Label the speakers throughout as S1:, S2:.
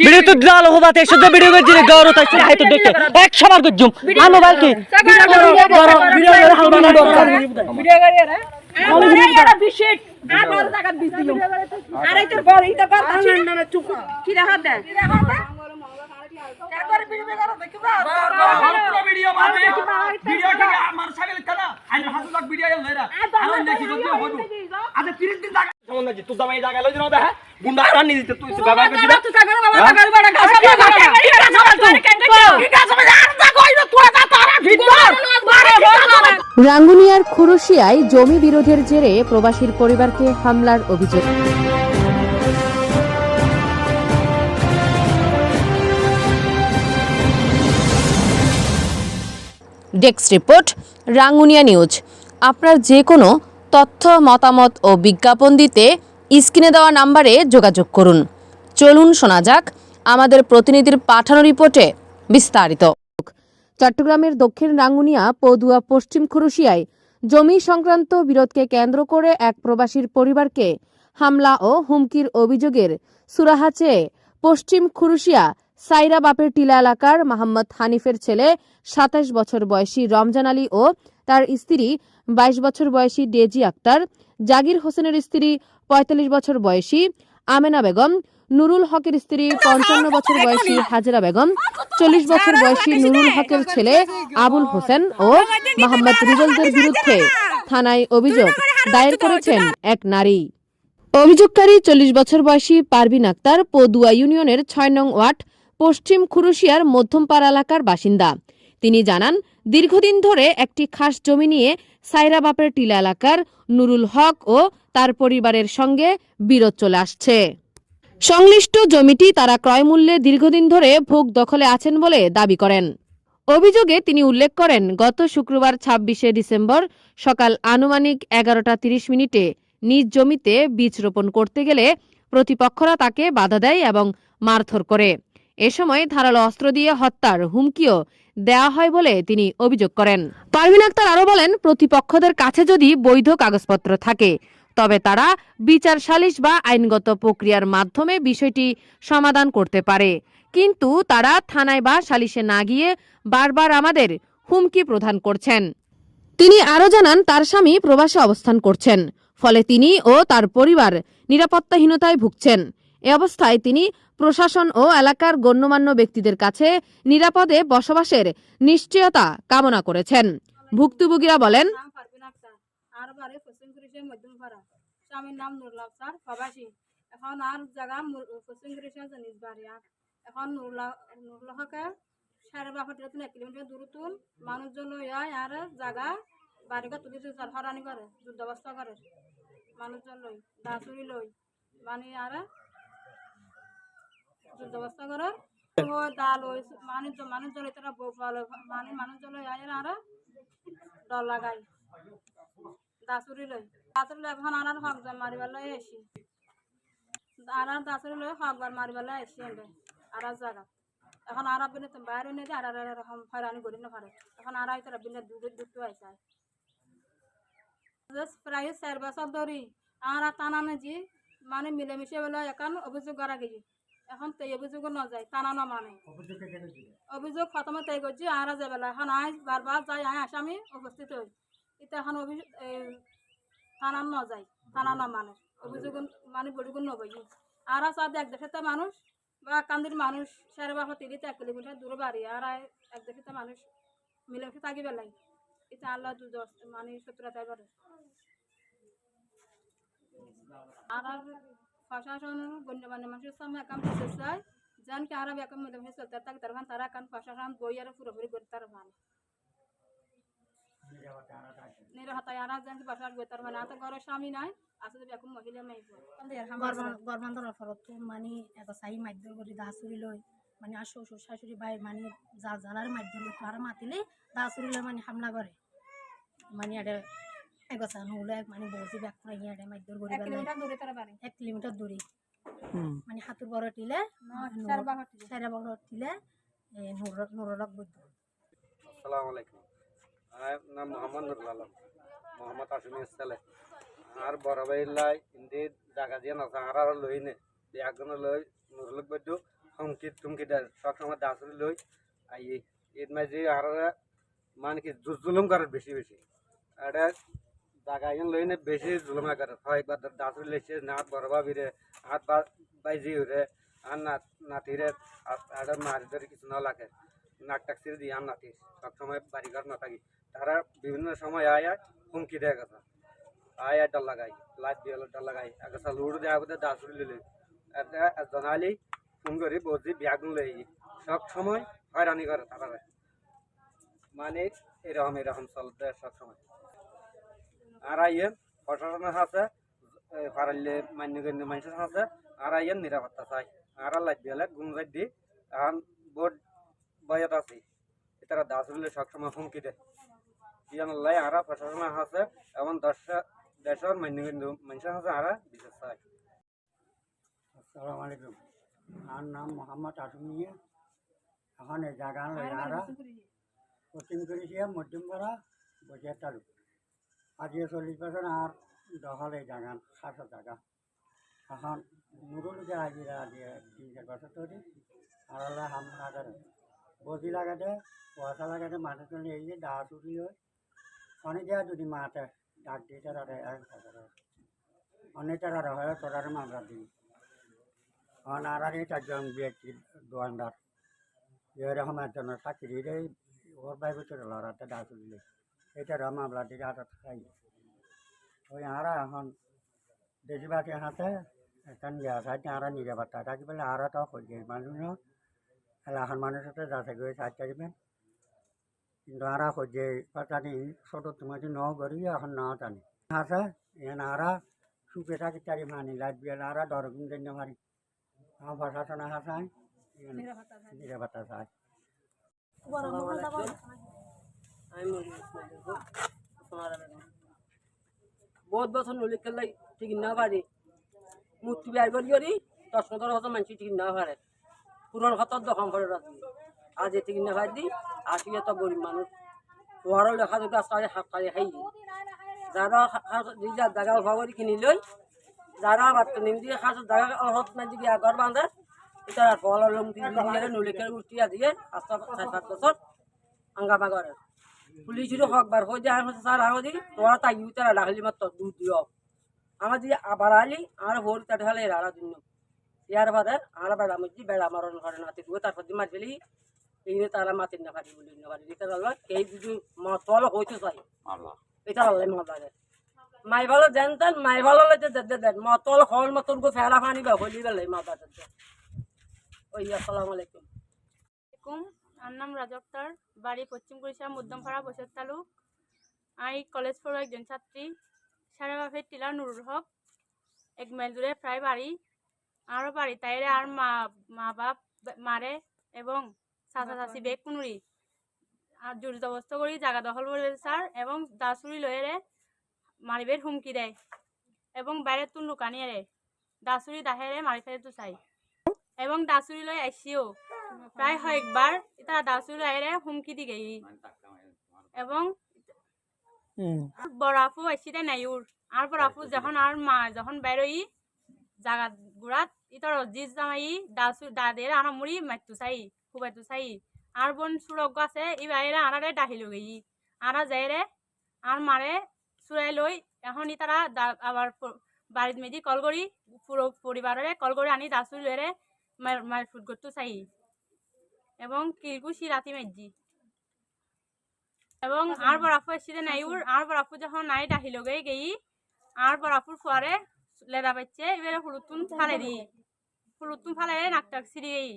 S1: Video তো শুধু video করছি রে গৌরব তাই দেখতে এক সবার করছুম আর মোবাইল কি বড় ভিডিও করে হালবা না দরকার
S2: ভিডিও ভিডিও থেকে আমার ছাগল কানা? আইন হাসুলাক ভিডিও লইরা আর নাকি যদি হইব। 30 দিন জায়গা যেমন নাকি তুই দামাই জায়গা লই দিনা দেখা গুন্ডা হারান নি দিতে তুই বাবা কে দিবা
S3: রাঙ্গুনিয়ার খুরুশিয়ায় জমি বিরোধের জেরে প্রবাসীর পরিবারকে হামলার অভিযোগ। Desk report, Rangunia news. আপনার যে কোনো তথ্য, মতামত ও বিজ্ঞাপন দিতে স্ক্রিনে দেওয়া নাম্বারে যোগাযোগ করুন। চলুন শোনা যাক আমাদের প্রতিনিধির পাঠানো রিপোর্টে বিস্তারিত। চট্টগ্রামের দক্ষিণ রাঙ্গুনিয়া, পদুয়া, পশ্চিম খুরুশিয়ায় জমি সংক্রান্ত বিরোধকে কেন্দ্র করে এক প্রবাসীর পরিবারকে হামলা ও হুমকির অভিযোগের সুরাহা চেয়ে পশ্চিম খুরুশিয়া সাইরা বাপের টিলা এলাকার মোহাম্মদ হানিফের ছেলে সাতাশ বছর বয়সী রমজান আলী ও তার স্ত্রী বাইশ বছর বয়সী ডেজি আক্তার, জাগির হোসেনের স্ত্রী পঁয়তাল্লিশ বছর বয়সী আমেনা বেগম, নুরুল হকের স্ত্রী পঞ্চান্ন বছর বয়সী হাজরা বেগম, চল্লিশ বছর বয়সী নুরুল হকের ছেলে আবুল হোসেন ও মোহাম্মদ রিজলদের বিরুদ্ধে থানায় অভিযোগ দায়ের করেছেন এক নারী। অভিযোগকারী চল্লিশ বছর বয়সী পারভিন আক্তার পদুয়া ইউনিয়নের ছয় নং ওয়ার্ড পশ্চিম খুরুশিয়ার মধ্যমপাড়া এলাকার বাসিন্দা। তিনি জানান, দীর্ঘদিন ধরে একটি খাস জমি নিয়ে সাইরা বাপের টিলা এলাকার নুরুল হক ও তার পরিবারের সঙ্গে বিরোধ চলে আসছে। সংশ্লিষ্ট জমিটি তারা ক্রয়মূল্যে দীর্ঘদিন ধরে ভোগ দখলে আছেন বলে দাবি করেন। অভিযোগে তিনি উল্লেখ করেন, গত শুক্রবার ছাব্বিশে ডিসেম্বর সকাল আনুমানিক এগারোটা তিরিশ মিনিটে নিজ জমিতে বীজ রোপণ করতে গেলে প্রতিপক্ষরা তাকে বাধা দেয় এবং মারধর করে। এ সময় ধারালো অস্ত্র দিয়ে হত্যার হুমকিও দেওয়া হয় বলে তিনি অভিযোগ করেন। পারভিন আক্তার আরও বলেন, প্রতিপক্ষদের কাছে যদি বৈধ কাগজপত্র থাকে, তবে তারা বিচার সালিশ বা আইনগত প্রক্রিয়ার মাধ্যমে বিষয়টি সমাধান করতে পারে। কিন্তু তারা থানায় বা সালিশে না গিয়ে বারবার আমাদের হুমকি প্রদান করছেন। তিনি আরও জানান, তার স্বামী প্রবাসে অবস্থান করছেন, ফলে তিনি ও তার পরিবার নিরাপত্তাহীনতায় ভুগছেন। এ অবস্থায় তিনি প্রশাসন ও এলাকার গণ্যমান্য ব্যক্তিদের কাছে নিরাপদে বসবাসের নিশ্চয়তা কামনা করেছেন। ভুক্তভোগীরা বলেন
S4: স্বামীর নাম প্রবাসী এখন আর পশ্চিম এখন এক কিলোমিটার মানুষজন আর তুলি করে, যুদ্ধাবস্থা করে। লই লই মানে আর যুদ্ধাবস্থা করে ও দা লই মানুষ মানুষজন তারা মানে মানুষজন লই আয় আর ডর লাগাই। দাসুরি লই। দাসুরি এখন আনার হক বার মারিবার লই এসি। আনার দাসুরি লই হক বার মারিবার লই এসি আর জায়গা। এখন আর বিনে তো বাইরে নিয়ে আর আর এরকম হয়রানি করি না পারে এখন আর আইতারা বিনে দূরে দুটো আইসা প্রায় চার বছর ধরি আর টানানো জি মানে মিলেমিশে বলে এখন অভিযোগ করা গেছি। এখন তেই অভিযোগ ন যায় টানা না মানে। অভিযোগ প্রথমে তাই করছি আর যাবেলা এখন আই বারবার যাই আই আসে আমি উপস্থিত হই। এটা এখন অভিযোগ থানার ন যায় থানা না মানে। অভিযোগ মানে বড়িগুণ নবই আর সব এক দেশেতে মানুষ বা কান্দির মানুষ সেরে বাপা তিরিতে এক কিলোমিটার দূরে বাড়ি। আর এক দেশেতে মানুষ মিলেমিশে থাকি বেলাই এটা আল্লাহ দশ মানে শত্রুতাই পারে আর আর প্রশাসন গণ্যমান্য মানুষের সামনে একাম করতে চাই যেন কি আর একাম মিলেমিশে চলতে থাকে তার মানে তারা একান প্রশাসন বই আর পুরোপুরি করতে তার মানে নিরহতায় আর যেন কি প্রশাসন করতে তার মানে আর তো ঘরের স্বামী নাই আসলে এখন মহিলা মেয়ে
S5: গর্ভান্তরের ফলত মানে এটা চাই মাধ্যম কৰি দা চুৰি লৈ মানে আর শ্বশুর শাশুড়ি ভাই মানে যা জালার মাধ্যমে তারা মাতিলে মানে হামলা করে মানে এটা এগছা নহলে মানে বসি ব্যাগ করে কৰি
S4: এক
S5: পেলাই
S4: কিলোমিটার দূরে তারা বাড়ি?
S5: এক কিলোমিটার দূরে। মানে হাতুর বড় টিলে সারা বড় টিলে। নুরলক বৈদ্য
S6: আসসালামু আলাইকুম আমার নাম মোহাম্মদ নুরুল আলম।
S7: মোহাম্মদ আসিমের ছেলে আর বড় ভাইয়ের লাই ইন্দি জায়গা দিয়ে নাচা আর আর লই নে। একজনে লই নুরুলক বৈদ্য হুমকি টুমকি দেয়। সবসময় দাসুরি লই আই ঈদ মাঝে আর মানে কি জুলুম করে বেশি বেশি। এটা জায়গা ইন লই নে বেশি জুলুম করে একবার দাসুরি লেছে নাত বড় ভাবিরে হাত বাইজি হরে আর নাত নাতিরে আর মারি ধরে কিছু না লাগে নাক টাক ছিঁড়ে দিই আর নাতি। সবসময় বাড়ি ঘর না থাকি তারা বিভিন্ন সময় আয় হুমকি দেয় কথা আয় আয় ডাল লাগাই, লাইট দিয়ে ডাল লাগাই। আগে সালুড় দেওয়া বোধ দাসুরি লিলে জনালি, ফোন করি বলছি ব্যাগুন লই সব সময় হয়রানি করে তারা মানে এরকম এরকম চলতে সব সময়। আর আইয়েন প্রশাসনের আছে পারাইলে মান্যগণ্য মানুষের আছে আর আইয়েন নিরাপত্তা চাই। আর লাইট দিয়ে গুম লাইট দি এখন বোর্ড বয়ত আছি। তারা দাস বলে সবসময় হুমকি দেয়। ইয়ান লাই আর প্রশাসন আছে এবং দশ দেশের মান্যগণ্য মানুষের আছে আর বিশেষ চাই।
S8: আসসালামু আলাইকুম। আমার নাম মোহাম্মদ আসমিয়া এখন এই জায়গা পশ্চিম করিশিয়া মধ্যমপাড়া বসিয়া তালুক। আজিয়ে চল্লিশ বছর আর দখল জায়গা খাসা জায়গা এখন নুরুলকে আজিরা দিয়ে তিন বছর ধরে। আর হলে হামলা করে। বজি লাগাতে, পয়সা লাগাতে মাঠে চলে এই যে দা চুরি হয়। অনেক জায়গা যদি মাঠে ডাক দিয়ে তারা অনেক তারা হয় তোরার মামলা দিই আমার নারায়ণী একজন ব্যক্তির দোকানদার। এরকম একজনের চাকরি এই ওর ভাই ভিতরে লড়াতে ডাক দিলে এটার মামলা দিকে আটক খাই ওই আরা এখন দেশবাসী হাতে এখন ইয়া সাইড আরা নিরাপত্তা থাকি বলে আরা তো হয়ে মানুষ এখন মানুষের তো যাচ্ছে গিয়ে সাইড থাকবেন কিন্তু আরা হয়ে পাতানি ছোট তোমার ন করি এখন না জানি আছে এখানে আরা সুখে থাকি চারি মানি লাইট বিয়াল আরা ডর কিন্তু মারি আমার প্রশাসন হাসায় নিরাপত্তা
S9: বহুত বছর নলি খেলাই ঠিক না পারি। মূর্তি বের করি করি দশ পনেরো বছর মানুষ ঠিক না পারে পুরন খতর দখম করে রাখি আজ ঠিক না পাই দি আসি এত গরিব মানুষ তোহারও লেখা যদি আসারে হাত খাই খাই যারা যার জায়গা অভাব করে কিনি লই যারা বার্তা নিম দিয়ে খাস জায়গা অহত না দিকে আগর বাঁধে এটা ফল লম দিয়ে নলি খেলে উঠিয়া দিয়ে ছয় সাত বছর আঙ্গামা করে পুলিশেরও হক বার হয়ে যায় হচ্ছে স্যার আগে দিই তোরা তাই তারা ডাকলি মাত্র দুধ দিও। আমার দিয়ে আবার আলি আর ভোর তাতে হলে এরা জন্য ইয়ার বাদে আর বেড়া মধ্যে বেড়া মারণ করে নাতি দিয়ে তারপর দিয়ে মার ফেলি এই তারা মাতির না পারি বলি না পারি এটা হলো এই যদি মতল হইতে চাই এটা মজা দেয় মাই ভালো জানতেন মাই ভালো লাগে দেন দেন মতল হল মতন গো ফেলা পানি বা হলি বেলে মাথা দেন। ওই আসসালামু আলাইকুম।
S10: আলাইকুম আমার নাম রাজা আক্তার বাড়ি পশ্চিম কুড়িশা মধ্যমপাড়া বসের তালুক। আমি কলেজ পড়ো একজন ছাত্রী সারা বাপের টিলা নুরুল হক। এক মাইল দূরে প্রায় বাড়ি। আমারও বাড়ি তাইরে আর মা মা বাপ মারে এবং চাচা চাচি বেগ কুনুরি। আর জোর জবস্ত করি জায়গা দখল করে স্যার এবং দাসুরি লয়েরে মারিবের হুমকি দেয় এবং বাইরে তুন লুকানিয়ে দাসুরি দাহেরে মারি ফেলে তো চাই এবং দাসুরি লই আইসিও। প্রায় কয়েকবার তারা দাসুরি আইরে হুমকি দি গেই। এবং বরাফু আইসিতে নাইউর আর বরাফু যখন আর মা যখন বেরোই জাগা গুড়াত ইতর জিজ জামাই দাসু দাদের আনামুড়ি মাইতু চাই খুবাইতু চাই। আর বোন সুরগ আছে ই বাইরে আনারে ডাহিল গেই। আনা যাইরে আর মারে চুরাই লই এখন ই তারা আবার বাড়িত মেদি কল করি পুরো পরিবারের কল করে আনি দাসু লইরে মার মার ফুট করতে চাই। এবং কিরকুশি রাতি মেজি এবং আর বরাফু এসে নাইউর আর বরাফু যখন নাই ডাহিল গে গেই আর বরাফুর পরে লেদা পাচ্ছে এবারে হুলুতুন ফালে দি হুলুতুন ফালে নাকটাক সিঁড়ি গেই।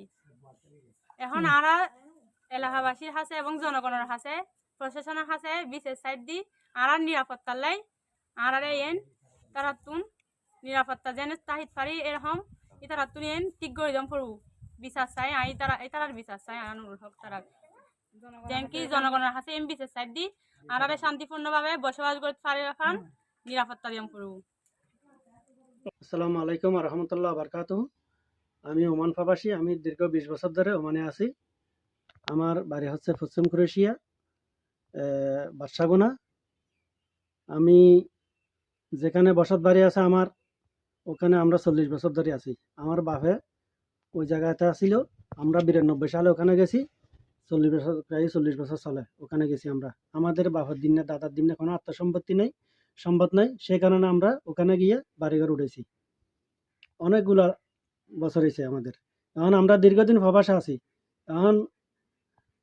S10: এখন আর এলাকাবাসীর হাসে এবং জনগণের হাসে প্রশাসনের হাসে বিশেষ সাইড দি আর নিরাপত্তার লাই আর এন তারা তুন নিরাপত্তা যেন তাহিত পারি এরকম ই তারা তুন এন ঠিক করে দম পড়ু বিশ্বাস চাই আই তারা এই তারার বিশ্বাস চাই আনুর হক তারা যেন কি জনগণের হাসে এম বিশেষ সাইড দি আর শান্তিপূর্ণভাবে বসবাস করতে পারে এখন নিরাপত্তা দিয়ম পড়ু
S11: আসসালামু আলাইকুম রহমতুল্লাহ বারকাত আমি ওমান প্রবাসী আমি দীর্ঘ বিশ বছর ধরে ওমানে আছি। আমার বাড়ি হচ্ছে পশ্চিম ক্রোয়েশিয়া বাদশাগুনা। আমি যেখানে বসত বাড়ি আছে আমার ওখানে আমরা চল্লিশ বছর ধরে আছি। আমার বাপে ওই জায়গাটা আসিল আমরা বিরানব্বই সালে ওখানে গেছি। চল্লিশ বছর, প্রায় চল্লিশ বছর চলে ওখানে গেছি আমরা। আমাদের বাবার দিনে, দাদার দিনে কোনো আত্মসম্পত্তি নেই, সম্পদ নাই। সেই কারণে আমরা ওখানে গিয়ে বাড়িঘর উঠেছি। অনেকগুলা বছর হয়েছে আমাদের। এখন আমরা দীর্ঘদিন প্রবাসে আছি। এখন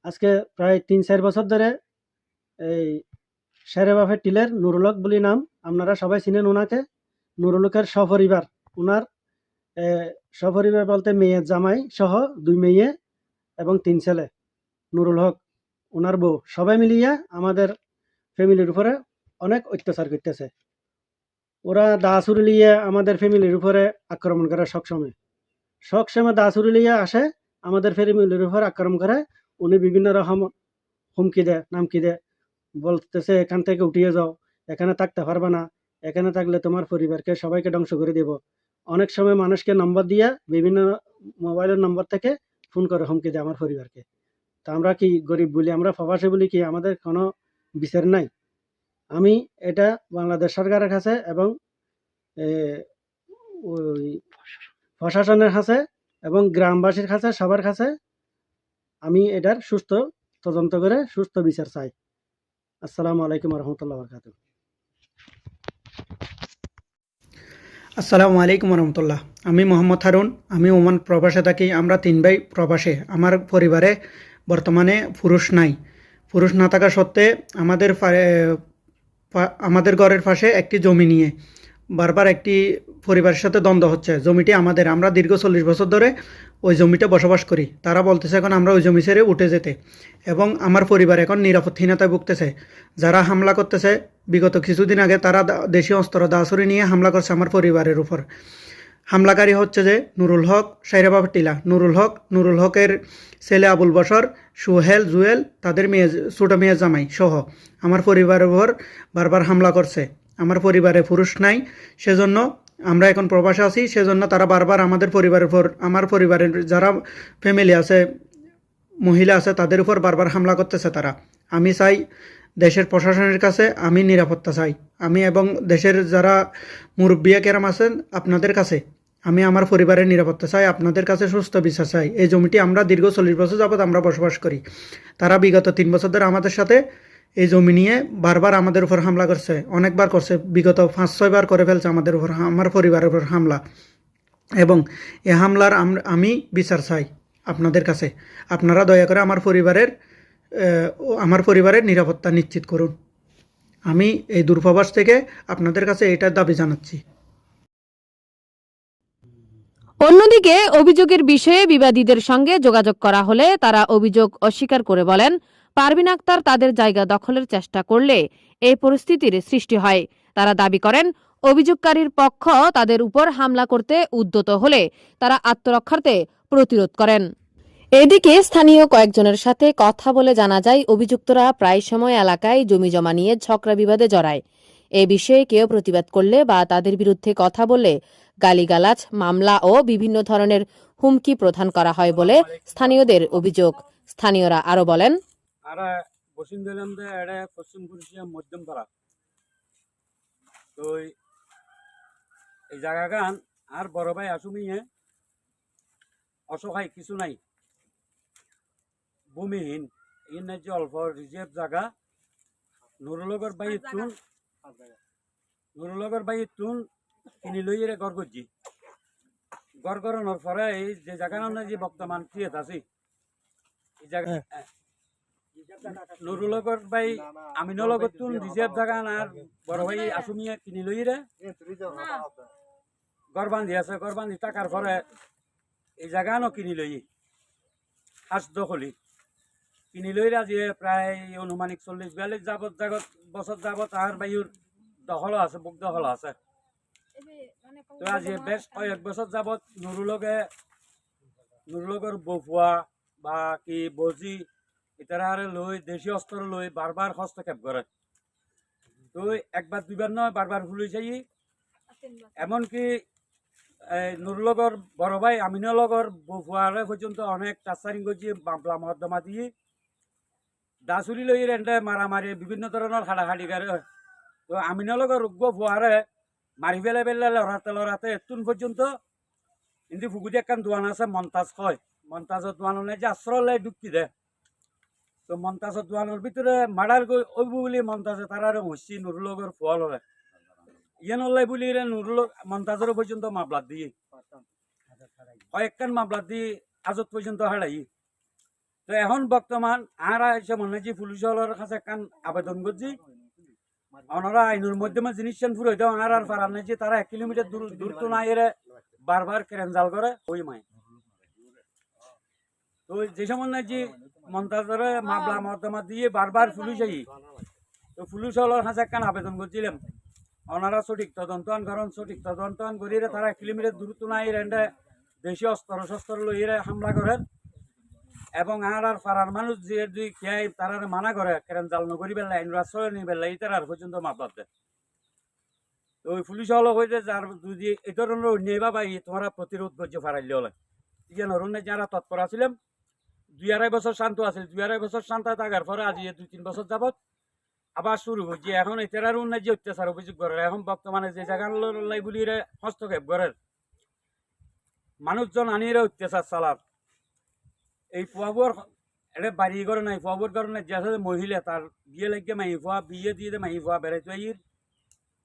S11: আজকে প্রায় তিন, চার বছর ধরে এই শেরে বাফের টিলের নুরুলক বলি নাম, আপনারা সবাই চিনেন ওনাকে নুরুলকের সপরিবার ওনার সপরিবার বলতে মেয়ে জামাই সহ দুই মেয়ে এবং তিন ছেলে। নুরুল হক ওনার বউ। সবাই মিলিয়ে আমাদের ফ্যামিলির উপরে অনেক অত্যাচার করতেছে। ওরা দা লিয়ে আমাদের ফ্যামিলির উপরে আক্রমণ করে সবসময়। সবসময় দা লিয়ে আসে, আমাদের ফ্যামিলির উপর আক্রমণ করে। উনি বিভিন্ন রকম হুমকি দেয়, নামকি দেয়। বলতেছে, এখান থেকে উঠিয়ে যাও। এখানে থাকতে পারবে না। এখানে থাকলে তোমার পরিবারকে সবাইকে ধ্বংস করে দেব। অনেক সময় মানুষকে নম্বর দিয়ে বিভিন্ন মোবাইলের নম্বর থেকে ফোন করে হুমকি দেয় আমার পরিবারকে। তা আমরা কি গরিব বলি? আমরা প্রবাসী বলি কি? আমাদের কোনো বিচার নাই। আমি এটা বাংলাদেশ সরকারের কাছে এবং ওই প্রশাসনের কাছে এবং গ্রামবাসীর কাছে, সবার কাছে আমি এটার সুস্থ তদন্ত করে সুস্থ বিচার চাই। আসসালামু আলাইকুম রহমতুল্লাহ বরকাত
S12: আসসালামু আলাইকুম রহমতুল্লাহ আমি মোহাম্মদ হারুন, আমি ওমান প্রবাসে থাকি, আমরা তিন ভাই প্রবাসে। আমার পরিবারে বর্তমানে পুরুষ নাই। পুরুষ না থাকা সত্ত্বে আমাদের আমাদের ঘরের পাশে একটি জমি নিয়ে বারবার একটি পরিবারের সাথে দ্বন্দ্ব হচ্ছে। জমিটি আমাদের, আমরা দীর্ঘ চল্লিশ বছর ধরে ওই জমিতে বসবাস করি। তারা বলতেছে এখন আমরা ওই জমি ছেড়ে উঠে যেতে। এবং আমার পরিবার এখন নিরাপত্তাহীনতায় ভুগতেছে। যারা হামলা করতেছে, বিগত কিছুদিন আগে তারা দেশীয় অস্ত্র দাসুরি নিয়ে হামলা করছে আমার পরিবারের উপর। হামলাকারী হচ্ছে যে নুরুল হক সাইরাবাব টিলা নুরুল হক, নুরুল হকের ছেলে আবুল বসর সুহেল, জুয়েল, তাদের মেয়ে ছোটো মেয়ে জামাই সহ আমার পরিবারের উপর বারবার হামলা করছে। আমার পরিবারে পুরুষ নাই, সেজন্য আমরা এখন প্রবাসে আছি, সেজন্য তারা বারবার আমাদের পরিবারের উপর, আমার পরিবারের যারা ফ্যামিলি আছে, মহিলা আছে, তাদের উপর বারবার হামলা করতেছে তারা। আমি চাই দেশের প্রশাসনের কাছে আমি নিরাপত্তা চাই। আমি এবং দেশের যারা মুরব্বিয়া কেরাম আছেন, আপনাদের কাছে আমি আমার পরিবারের নিরাপত্তা চাই, আপনাদের কাছে সুস্থ বিচার চাই। এই জমিটি আমরা দীর্ঘ চল্লিশ বছর যাবৎ আমরা বসবাস করি। তারা বিগত তিন বছর ধরে আমাদের সাথে এই জমি নিয়ে বারবার আমাদের উপর হামলা করছে, অনেকবার করছে। বিগত পাঁচ ছয়বার করে ফেলছে আমাদের উপর, আমার পরিবারের উপর হামলা। এবং এ হামলার আমি বিচার চাই আপনাদের কাছে। আপনারা দয়া করে আমার পরিবারের আমার পরিবারের নিরাপত্তা নিশ্চিত করুন। আমি এই দূরপ্রবাস থেকে আপনাদের কাছে এটার দাবি জানাচ্ছি।
S3: অন্যদিকে অভিযোগের বিষয়ে বিবাদীদের সঙ্গে যোগাযোগ করা হলে তারা অভিযোগ অস্বীকার করে বলেন পারভিন আক্তার তাদের জায়গা দখলের চেষ্টা করলে এই পরিস্থিতির সৃষ্টি হয়। তারা দাবি করেন, অভিযোগকারীর পক্ষ তাদের উপর হামলা করতে উদ্যত হলে তারা আত্মরক্ষার্থে প্রতিরোধ করেন। এদিকে স্থানীয় কয়েকজনের সাথে কথা বলে জানা যায়, অভিযুক্তরা প্রায় সময় এলাকায় জমি জমা নিয়ে ঝগড়া বিবাদে জড়ায়। এ বিষয়ে কেউ প্রতিবাদ করলে বা তাদের বিরুদ্ধে কথা বললে গালিগালাজ, মামলা ও বিভিন্ন ধরনের হুমকি প্রদান করা হয় বলে স্থানীয়দের অভিযোগ। স্থানীয়রা আরও বলেন
S6: আর বসুন্ধরাম দে এটা পশ্চিম কুরুশিয়া মধ্যম পাড়া। তো এই- জায়গাগান আর বড় ভাই আসুমিয়ে অসহায় কিছু নাই। ভূমিহীন এই নাই যে অল্প রিজার্ভ জায়গা নুরুলগর বাই তুন নুরুলগর বাই তুন কিনি লই এর গড় করছি গড় করানোর পরে এই যে জায়গা যে বর্তমান ক্রিয়েট আছে। এই জায়গা নুরুলগর ভাই আমিনলগর তুন রিজার্ভ জায়গা আর বড় ভাই আসুমিয়ে কিনি লই রে গড় বান্ধি আছে গড় বান্ধি টাকার পরে এই জায়গা ন কিনি লই হাঁস দখলি। কিনি লই আজি প্রায় অনুমানিক চল্লিশ বিয়াল্লিশ যাবত জাগত বছর যাবত আর বায়ুর দখল আছে, বুক দখল আছে। তো আজি বেশ কয়েক বছর যাবত নুরুলগে নুরুলগর বফুয়া বা কি বজি ইতারারে লই, দেশি অস্ত্র লই, বারবার হস্তক্ষেপ করে। তো একবার, দুইবার নয়, বারবার ভুলে যাই এমনকি নুরুলগর বড় ভাই, আমিনলগর বফুয়ারে পর্যন্ত অনেক টাচারিং করছি মামলা মর্দমা দিয়ে দাসুরি লই রেন্টে মারামারি, বিভিন্ন ধরনের হাড়াহাড়ি করে। তো আমি নলগর রোগ্য ফুয়ারে মারি ফেলে ফেলে, লড়াতে লড়াতে এতুন পর্যন্ত কিন্তু ফুকুদি একখান দোয়ান আছে, মন্তাজ কয়। মন্তাজের দোয়ানে যে আশ্রয় ঢুকি দে। তো মন্তাজের দোয়ানের ভিতরে মার্ডার ওইব বলি মন্তাজে তারা হসি নুরুলগর ফল হলে ইয়েন হল্লাই বলি রে নুরুল মন্তাজের পর্যন্ত মামলা দিয়ে। কয়েকখান মামলা দিয়ে আজত পর্যন্ত হারাই তো এখন বর্তমান আর এসে মনে হয় যে পুলিশ হলের কাছে কান আবেদন করছি ওনারা আইনের মাধ্যমে জিনিস ফুরে দেওয়া আর আর পারার নাই যে তারা এক কিলোমিটার দূর দূর তো না এরে বারবার কেরেঞ্জাল করে ওই মাই তো যে সময় যে মন্তাজরে মামলা মর্দমা দিয়ে বারবার পুলিশ আই তো পুলিশ হলের কাছে কান আবেদন করছিলাম ওনারা সঠিক তদন্ত আন কারণ সঠিক তদন্ত আন করিয়ে তারা কিলোমিটার দূর তো নাই রেন্ডে দেশি অস্ত্র শস্ত্র লইয়ে হামলা করেন এবং আর আর পাড়ার মানুষ যে দুই খেয়ে তারা মানা করে কেন জাল নকরি বেলা আইন রাস্তায় নিয়ে বেলা ইতার আর পর্যন্ত মাপলাত দেয় তো ওই পুলিশ হলো হইতে যার যদি এই ধরনের অন্যায় বা ই তোমরা প্রতিরোধ করছে ফারাইলে হলে ইয়ে নরুন যারা তৎপর আছিলাম দুই আড়াই বছর শান্ত আছিল, দুই আড়াই বছর শান্ত থাকার পরে আজ দুই তিন বছর যাবত আবার শুরু হচ্ছে এখন এটার উন্নয় যে অত্যাচার, অভিযোগ করে এখন বর্তমানে যে জায়গা লাই বলি হস্তক্ষেপ করে মানুষজন আনিয়ে অত্যাচার চালার। এই ফুয়াবুয়ার এটা বাড়ি করে নাই ফুয়াবুর কারণে যে আছে মহিলা তার বিয়ে লাগিয়ে মাহি ফুয়া বিয়ে দিয়ে মাহি ফুয়া বেড়াইতে আইর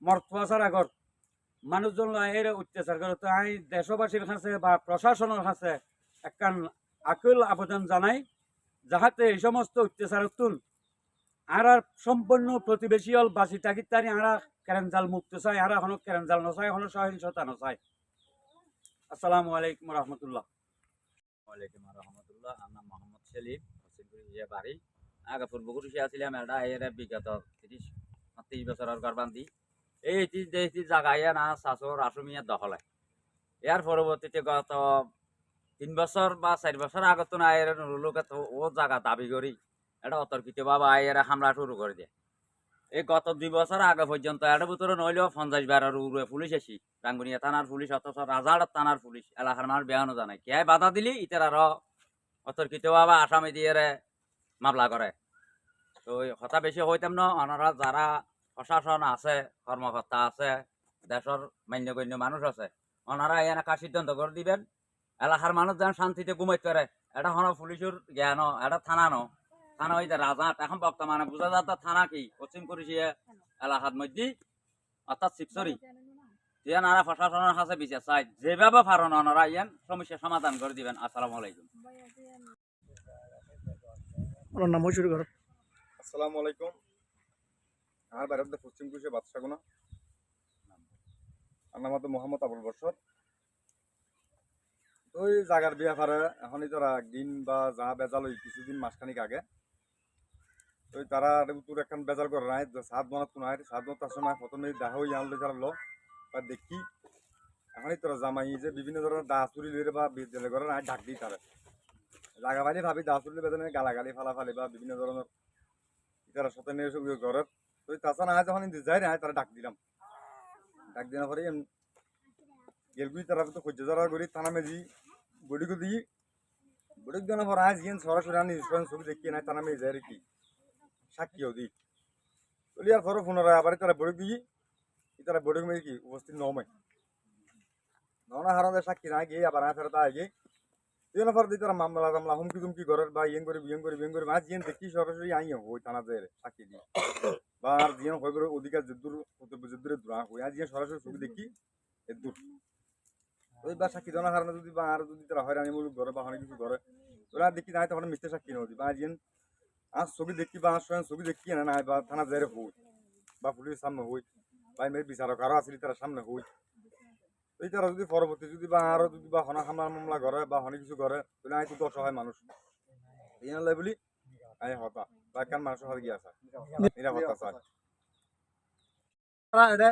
S6: মর্তাচার আগর মানুষজন এর অত্যাচার করে তো আমি দেশবাসীর কাছে বা প্রশাসনের কাছে একখান আকুল আবেদন জানাই, যাহাতে এই সমস্ত অত্যাচার তুল আর আর সম্পূর্ণ প্রতিবেশী হল বাসি থাকি তারি আরা কেরেঞ্জাল মুক্ত চাই আর এখনও কেরেঞ্জাল নচাই এখনও সহিংসতা নচাই আসসালামু আলাইকুম রহমতুল্লাহ।
S13: ওয়ালাইকুম রহমতুল্লাহ, আমার মোহাম্মদ সেলিম, হসিনপুর ইয়ে বাড়ি। আগে পূর্বপুরুষে আছিলাম এটা এর বিগত তিরিশ তিরিশ বছরের গরবান্দি এই জায়গায় না শাশুর আসুমিয়া দখলে। এর পরবর্তীতে গত তিন বছর বা চার বছর আগত না এর লোকে ও জায়গা দাবি করি এটা অতর্কিত বাবা এর হামলা শুরু করে দিয়ে। এই গত দুই বছর আগে পর্যন্ত এটা ভিতরে নইলেও পঞ্চাশ বারের উড়ে পুলিশ এসি রাঙ্গুনিয়া থানার পুলিশ অথচ রাজাহাট থানার পুলিশ এলাকার মানুষ বেহানো জানায় কে বাধা দিলি ইতার আরও অতর্কিত বাবা আসামি দিয়ে মামলা করে তো কথা বেশি হইতাম না ওনারা যারা প্রশাসন আছে কর্মকর্তা আছে দেশের মান্যগণ্য মানুষ আছে ওনারা এলাকা সিদ্ধান্ত করে দিবেন। এলাকার মানুষ যেন শান্তিতে ঘুমাইতে পারে। এটা হলো পুলিশের জ্ঞান এটা থানা ন। থানা হইতে রাজাহাট এখন বর্তমানে বোঝা যাতে থানা কি? পশ্চিম কুরিশিয়া এলাকার মধ্যে। অর্থাৎ শিবসরি ইয়ান আর প্রশাসনের কাছে বিচার চাই। যেভাবে পারেন ওনারা ইয়ান সমস্যার সমাধান করে দিবেন। আসসালামু আলাইকুম।
S11: ওনার নামও শুরু করো
S14: আসসালামু আলাইকুম। আমার বাড়িতে পশ্চিম কুশে বাদশাগুনা। আমার নাম হতো মোহাম্মদ আবুল বসর ওই জাগার বিয়া ফারে এখনই তোরা একদিন বা যা বেজাল ওই কিছুদিন মাসখানিক আগে। তো ওই তারা তোর একখান বেজাল করে নাই সাত বনাত কোন হয় সাত বনাত সময় প্রথমে দেখা হই আনলে যারা লো বা দেখি এখনই তোরা জামাই যে বিভিন্ন ধরনের দা চুরি লইরে বা বিদ্যালয় করে নাই ডাক দিই তারা জাগা বাড়ি ভাবি দা চুরি বেদনে গালাগালি, ফালাফালি বা বিভিন্ন ধরনের তারা সাথে নিয়ে এসে ঘরের তো ওই তাছাড়া আজ যখন যাই না তারা ডাক দিলাম ডাক দেওয়ার পরে গেলগুই তারা তো খুঁজে যারা করি থানা মেজি, বডিকে দিই বডিক দেওয়ার পর আজ ইয়েন সরাসরি আনি ছবি দেখি নাই, থানা মেজি যায় কি? সাক্ষীও দিই চলি আর পরে পুনরায় আবার তারা বডিক দিই তারা বডিক মেজি কি, উপস্থিত নমাই ননা হারাদের সাক্ষী না গিয়ে আবার আয় ফেরত আয় গিয়ে এই নফর দিতে মামলা টামলা হুমকি তুমকি ঘরের বা ইয়েন করে বিয়েন করে বিয়েন করে আজ ইয়েন দেখি সরাসরি আই ওই থানা যায় সাক্ষী দিয়ে বা আর জিয়ান হয়ে করে অধিকার কর্তব্য যদ্দুরে দূরা হই আজ জিয়ান সরাসরি ছবি দেখি এর দূর ওই বা সাক্ষী দেওয়ার কারণে যদি বা আর যদি তারা হয়রানিমূলক ঘরে বা অনেক কিছু করে ওরা দেখি নাই তখন মিথ্যে সাক্ষী নদী বা জিয়ান আজ ছবি দেখি বা স্বয়ং ছবি দেখি না, নাই বা থানা যায় হই, বা পুলিশের সামনে হই, বা মেয়ের বিচারক আরও আসলে তারা সামনে হই। এই তারা যদি পরবর্তী যদি বা আরও যদি বা হনা হামলা মামলা করে বা অনেক কিছু করে, তাহলে আমি তো অসহায় মানুষ। এই নয় বলি আমি হতা। বা কেন মানুষের হাতে গিয়ে আসা নিরাপত্তা চাই।
S8: তারা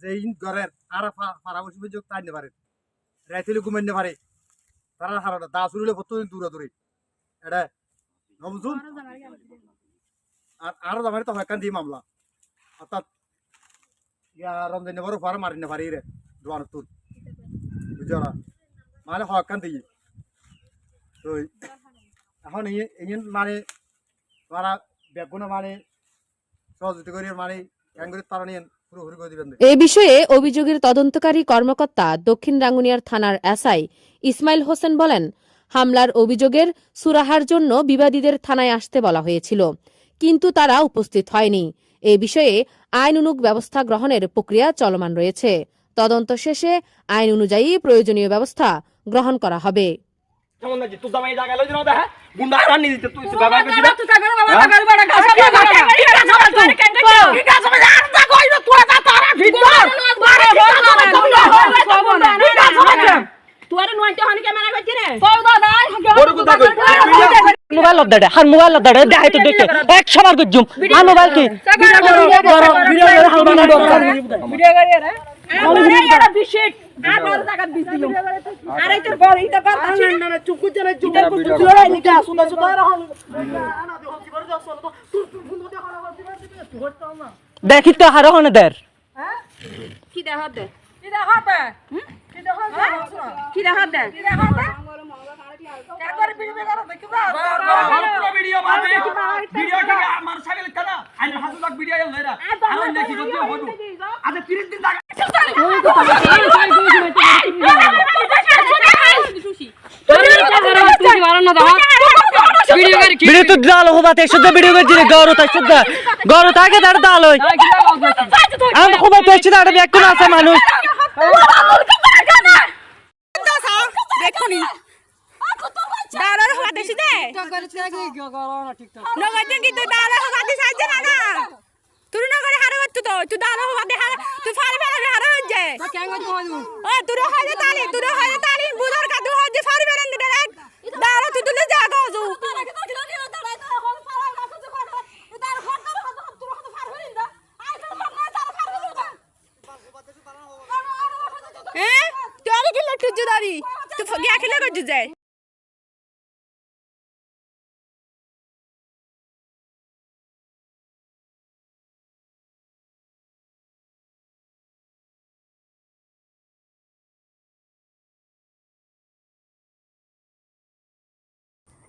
S8: যে ইন ঘরের আর ফারা বসে সুযোগ তাই নিতে পারে রাইতেলে ঘুমাই নিতে পারে তারা হারাটা দা চুরিলে কত দূরে দূরে। এটা নবজুন? আর আরও জামারি তো হয়কান দিয়ে মামলা। অর্থাৎ রমজান মারি না পারি রে তুল মানে হয়কান দিয়ে তো এখন এই মানে তারা বেগুনো মানে সহযোগিতা করে মানে
S15: ক্যাঙ্গুরি তারা নিয়ে
S3: এ বিষয়ে অভিযোগের তদন্তকারী কর্মকর্তা দক্ষিণ রাঙ্গুনিয়ার থানার এসআই ইসমাইল হোসেন বলেন হামলার অভিযোগের সুরাহার জন্য বিবাদীদের থানায় আসতে বলা হয়েছিল কিন্তু তারা উপস্থিত হয়নি এ বিষয়ে আইন অনুগ ব্যবস্থা গ্রহণের প্রক্রিয়া চলমান রয়েছে তদন্ত শেষে আইন অনুযায়ী প্রয়োজনীয় ব্যবস্থা গ্রহণ করা হবে
S16: লাগছে তোর দামাই জায়গা লই দিন দেখা গুন্ডা হারান নিয়ে দিতে তুই ব্যবহার করছিস
S2: তুই কাগর বাবা কাগর বাবা কাগর
S1: মোবাইল লব দাঁড়ে হার মোবাইল লব দাঁড়ে দেখাই তো দেখতে এক সবার গজ্জুম আর মোবাইল কি দেখি তো হারো হনে দের
S17: কি দেখা দে কি দেখা কি দেখা ভিডিও করো দেখি না
S16: পুরো ভিডিও বানাবে ভিডিও থেকে আমার ছাগল কানা আইন হাসু লাখ ভিডিও লইরা আর অন্য কি যদি হইব আজ 30 দিন জায়গা
S1: ভিডিও তো ডাল হবাতে শুদ্ধ ভিডিও করছি গরু? তাই শুদ্ধ গরু তাকে তার ডাল হই আমি ব্যাগ কোন আছে মানুষ
S17: দে নগদে কিন্তু দাঁড়ার হওয়া দিছে না না তুই নগরে হারে হচ্ছে তো তুই দাঁড়ার হওয়া দে হারে তুই হচ্ছে ও তুই হয়? তালি তুই হয় কাদু হয় যে ফারে ফারে দে ডাইরেক্ট দাঁড়া? তুই তুলে যা গাজু হ্যাঁ তুই কি লটু জুদারি তুই গিয়া খেলে করছিস যায়